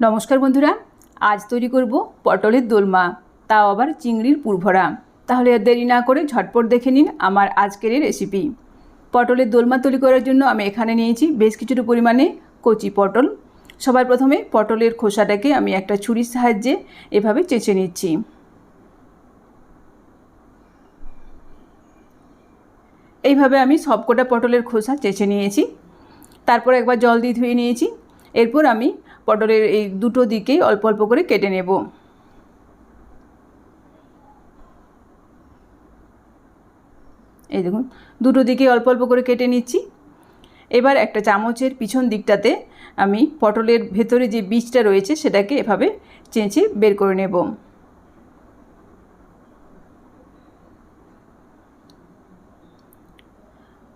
নমস্কার বন্ধুরা, আজ তৈরি করব পটলের দোলমা, তাও আবার চিংড়ির পুরভরা। তাহলে দেরি না করে ঝটপট দেখে নিন আমার আজকের রেসিপি পটলের দোলমা তৈরি করার জন্য আমি এখানে নিয়েছি বেশ কিছুটা পরিমাণে কচি পটল। সবার প্রথমে পটলের খোসাটাকে আমি একটা ছুরির সাহায্যে এভাবে চেঁচে নিচ্ছি। এইভাবে আমি সবকটা পটলের খোসা চেঁচে নিয়েছি। তারপর একবার জল দিয়ে ধুয়ে নিয়েছি। এরপর আমি পটলের এই দুটো দিকেই অল্প অল্প করে কেটে নেব। এই দেখুন, দুটো দিকে অল্প অল্প করে কেটে নিচ্ছি। এবার একটা চামচের পিছন দিকটাতে আমি পটলের ভেতরে যে বীজটা রয়েছে সেটাকে এভাবে চেঁচে বের করে নেব।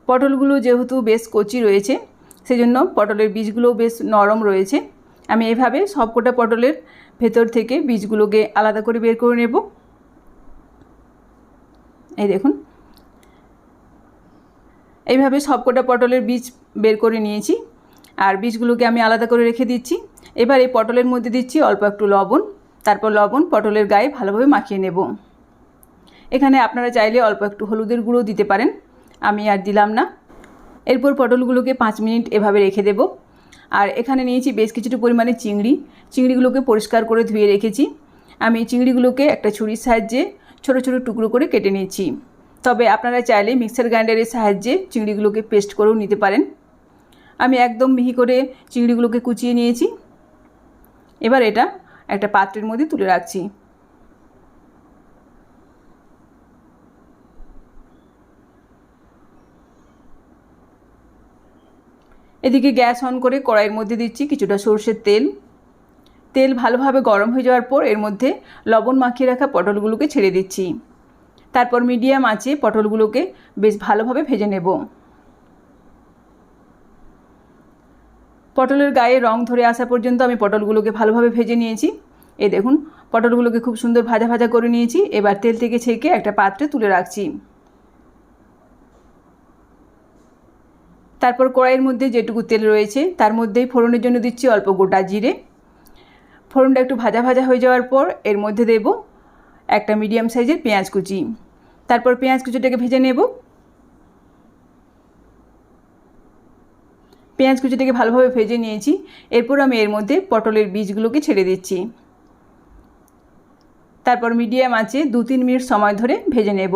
পটলগুলো যেহেতু বেশ কচি রয়েছে, সেজন্য পটলের বীজগুলোও বেশ নরম রয়েছে। আমি এভাবে সবকটা পটলের ভেতর থেকে বীজগুলোকে আলাদা করে বের করে নেব। এই দেখুন। এইভাবে সবকটা পটলের বীজ বের করে নিয়েছি আর বীজগুলোকে আমি আলাদা করে রেখে দিচ্ছি। এবার এই পটলের মধ্যে দিচ্ছি অল্প একটু লবণ। তারপর লবণ পটলের গায়ে ভালোভাবে মাখিয়ে নেব। এখানে আপনারা চাইলে অল্প একটু হলুদের গুঁড়ো দিতে পারেন। আমি আর দিলাম না। এরপর পটলগুলোকে পাঁচ মিনিট এভাবে রেখে দেব। আর এখানে নিয়েছি বেশ কিছুটা পরিমাণে চিংড়ি। চিংড়িগুলোকে পরিষ্কার করে ধুয়ে রেখেছি। আমি চিংড়িগুলোকে একটা ছুরির সাহায্যে ছোট ছোট টুকরো করে কেটে নিয়েছি তবে আপনারা চাইলে মিক্সার গ্রাইন্ডারের সাহায্যে চিংড়িগুলোকে পেস্ট করেও নিতে পারেন। আমি একদম মিহি করে চিংড়িগুলোকে কুচিয়ে নিয়েছি। এবার এটা একটা পাত্রের মধ্যে তুলে রাখছি। এদিকে গ্যাস অন করে কড়াইয়ের মধ্যে দিচ্ছি কিছুটা সর্ষের তেল। তেল ভালোভাবে গরম হয়ে যাওয়ার পর এর মধ্যে লবণ মাখিয়ে রাখা পটলগুলোকে ছেড়ে দিচ্ছি। তারপর মিডিয়াম আঁচে পটলগুলোকে বেশ ভালোভাবে ভেজে নেব। পটলের গায়ে রং ধরে আসা পর্যন্ত আমি পটলগুলোকে ভালোভাবে ভেজে নিয়েছি। এই দেখুন, পটলগুলোকে খুব সুন্দর ভাজা ভাজা করে নিয়েছি। এবার তেল থেকে ছেঁকে একটা পাত্রে তুলে রাখছি। তারপর কড়াইয়ের মধ্যে যেটুকু তেল রয়েছে, তার মধ্যেই ফোড়নের জন্য দিচ্ছি অল্প গোটা জিরে। ফোড়নটা একটু ভাজা ভাজা হয়ে যাওয়ার পর এর মধ্যে দেব একটা মিডিয়াম সাইজের পেঁয়াজ কুচি। তারপর পেঁয়াজ কুচিটাকে ভেজে নেব। পেঁয়াজ কুচিটাকে ভালোভাবে ভেজে নিয়েছি। এরপর আমি এর মধ্যে পটলের বীজগুলোকে ছেড়ে দিচ্ছি। তারপর মিডিয়াম আঁচে দু তিন মিনিট সময় ধরে ভেজে নেব।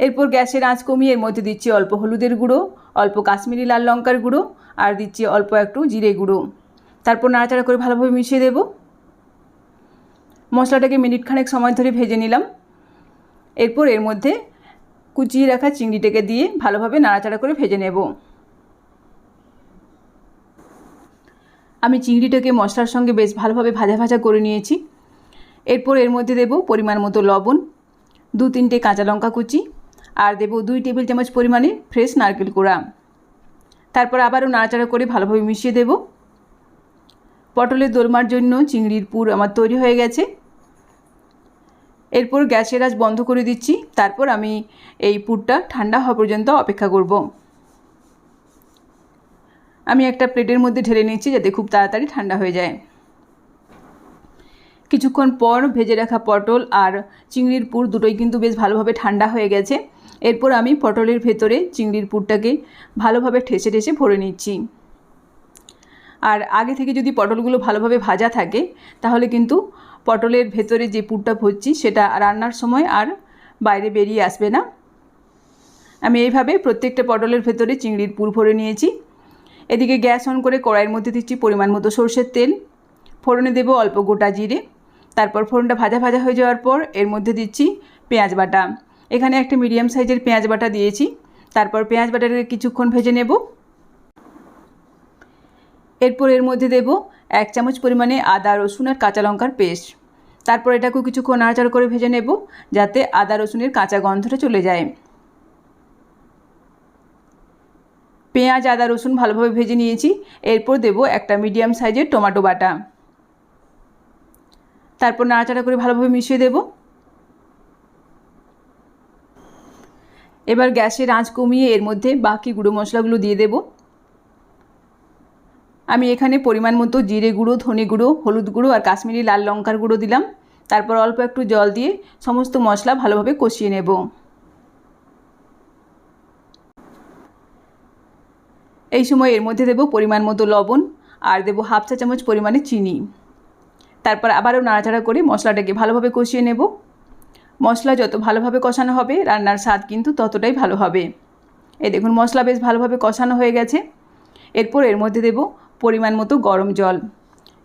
এরপর গ্যাসের আঁচ কমিয়ে এর মধ্যে দিচ্ছি অল্প হলুদের গুঁড়ো, অল্প কাশ্মীরি লাল লঙ্কার গুঁড়ো, আর দিচ্ছি অল্প একটু জিরে গুঁড়ো। তারপর নাড়াচাড়া করে ভালোভাবে মিশিয়ে দেব। মশলাটাকে মিনিট খানেক সময় ধরে ভেজে নিলাম। এরপর এর মধ্যে কুচিয়ে রাখা চিংড়িটাকে দিয়ে ভালোভাবে নাড়াচাড়া করে ভেজে নেব। আমি চিংড়িটাকে মশলার সঙ্গে বেশ ভালোভাবে ভাজা ভাজা করে নিয়েছি। এরপর এর মধ্যে দেব পরিমাণ মতো লবণ, দু তিনটে কাঁচা লঙ্কা কুচি আর দেব দুই টেবিল চামচ পরিমাণে ফ্রেশ নারকেল কোড়া। তারপর আবারও নাড়াচাড়া করে ভালোভাবে মিশিয়ে দেব। পটলের দোলমার জন্য চিংড়ির পুর আমার তৈরি হয়ে গেছে। এরপর গ্যাসের আজ বন্ধ করে দিচ্ছি। তারপর আমি এই পুরটা ঠান্ডা হওয়া পর্যন্ত অপেক্ষা করব। আমি একটা প্লেটের মধ্যে ঢেলে নিচ্ছি যাতে খুব তাড়াতাড়ি ঠান্ডা হয়ে যায়। কিছুক্ষণ পর ভেজে রাখা পটল আর চিংড়ির পুর দুটোই কিন্তু বেশ ভালোভাবে ঠান্ডা হয়ে গেছে। এরপর আমি পটলের ভেতরে চিংড়ির পুরটাকে ভালোভাবে ঠেসে ঠেসে ভরে নিচ্ছি। আর আগে থেকে যদি পটলগুলো ভালোভাবে ভাজা থাকে, তাহলে কিন্তু পটলের ভেতরে যে পুরটা ভরছি, সেটা রান্নার সময় আর বাইরে বেরিয়ে আসবে না। আমি এইভাবে প্রত্যেকটা পটলের ভেতরে চিংড়ির পুর ভরে নিয়েছি। এদিকে গ্যাস অন করে কড়াইয়ের মধ্যে দিচ্ছি পরিমাণ মতো সর্ষের তেল। ফোড়নে দেবো অল্প গোটা জিরে। তারপর ফোড়নটা ভাজা ভাজা হয়ে যাওয়ার পর এর মধ্যে দিচ্ছি পেঁয়াজ বাটা। এখানে একটা মিডিয়াম সাইজের পেঁয়াজ বাটা দিয়েছি। তারপর পেঁয়াজ বাটাটাকে কিছুক্ষণ ভেজে নেব। এরপর এর মধ্যে দেব এক চামচ পরিমাণে আদা, রসুন আর কাঁচা লঙ্কার পেস্ট। তারপর এটাকেও কিছুক্ষণ নাড়াচাড়া করে ভেজে নেব যাতে আদা, রসুনের কাঁচা গন্ধটা চলে যায়। পেঁয়াজ, আদা, রসুন ভালোভাবে ভেজে নিয়েছি। এরপর দেব একটা মিডিয়াম সাইজের টমেটো বাটা। তারপর নাড়াচাড়া করে ভালোভাবে মিশিয়ে দেব। এবার গ্যাসের আঁচ কমিয়ে এর মধ্যে বাকি গুঁড়ো মশলাগুলো দিয়ে দেব। আমি এখানে পরিমাণ মতো জিরে গুঁড়ো, ধনে গুঁড়ো, হলুদ গুঁড়ো আর কাশ্মীরি লাল লঙ্কার গুঁড়ো দিলাম। তারপর অল্প একটু জল দিয়ে সমস্ত মশলা ভালোভাবে কষিয়ে নেব। এই সময় এর মধ্যে দেব পরিমাণ মতো লবণ আর দেব হাফ চা চামচ পরিমাণে চিনি। তারপর আবারও নাড়াচাড়া করে মশলাটাকে ভালোভাবে কষিয়ে নেব। মশলা যত ভালোভাবে কষানো হবে, রান্নার স্বাদ কিন্তু ততটাই ভালো হবে। এই দেখুন, মশলা বেশ ভালোভাবে কষানো হয়ে গেছে। এরপর এর মধ্যে দেব পরিমাণ মতো গরম জল।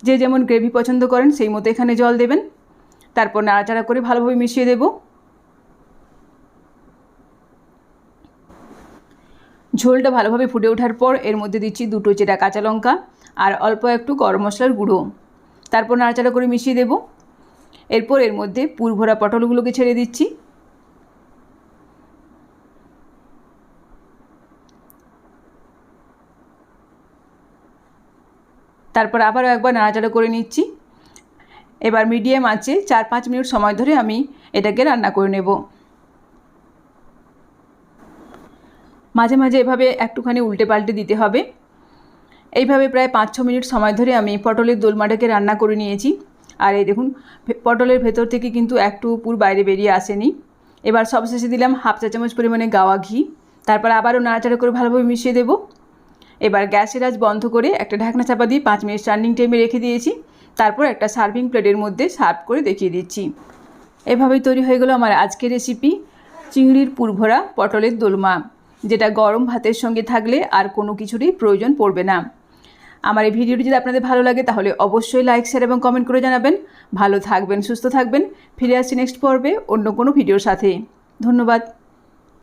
যে যেমন গ্রেভি পছন্দ করেন, সেই মতো এখানে জল দেবেন। তারপর নাড়াচাড়া করে ভালোভাবে মিশিয়ে দেব। ঝোলটা ভালোভাবে ফুটে ওঠার পর এর মধ্যে দিচ্ছি দুটো চেরা কাঁচা লঙ্কা আর অল্প একটু গরম মশলার গুঁড়ো। তারপর নাড়াচাড়া করে মিশিয়ে দেব। এরপর এর মধ্যে পুরভরা পটলগুলোকে ছেড়ে দিচ্ছি। তারপর আবারও একবার নাড়াচাড়া করে নিচ্ছি। এবার মিডিয়াম আছে চার পাঁচ মিনিট সময় ধরে আমি এটাকে রান্না করে নেব। মাঝে মাঝে এভাবে একটুখানি উল্টে পাল্টে দিতে হবে। এইভাবে প্রায় পাঁচ ছ মিনিট সময় ধরে আমি পটলের দোলমাটাকে রান্না করে নিয়েছি। আর এই দেখুন পটলের ভেতর থেকে কিন্তু একটু পুর বাইরে বেরিয়ে আসেনি। এবার সবশেষে দিলাম হাফ চা চামচ পরিমাণে গাওয়া ঘি। তারপর আবারও নাড়াচাড়া করে ভালোভাবে মিশিয়ে দেবো। এবার গ্যাসের আজ বন্ধ করে একটা ঢাকনা চাপা দিয়ে পাঁচ মিনিট স্ট্যান্ডিং টাইমে রেখে দিয়েছি। তারপর একটা সার্ভিং প্লেটের মধ্যে সার্ভ করে দেখিয়ে দিচ্ছি। এভাবেই তৈরি হয়ে গেলো আমার আজকের রেসিপি চিংড়ির পুরভরা পটলের দোলমা, যেটা গরম ভাতের সঙ্গে থাকলে আর কোনো কিছুরই প্রয়োজন পড়বে না। আমার এই ভিডিওটি যদি আপনাদের ভালো লাগে, তাহলে অবশ্যই লাইক শেয়ার এবং কমেন্ট করে জানাবেন। ভালো থাকবেন, সুস্থ থাকবেন। ফিরে আসছি নেক্সট পর্বে অন্য কোনো ভিডিওর সাথে। ধন্যবাদ।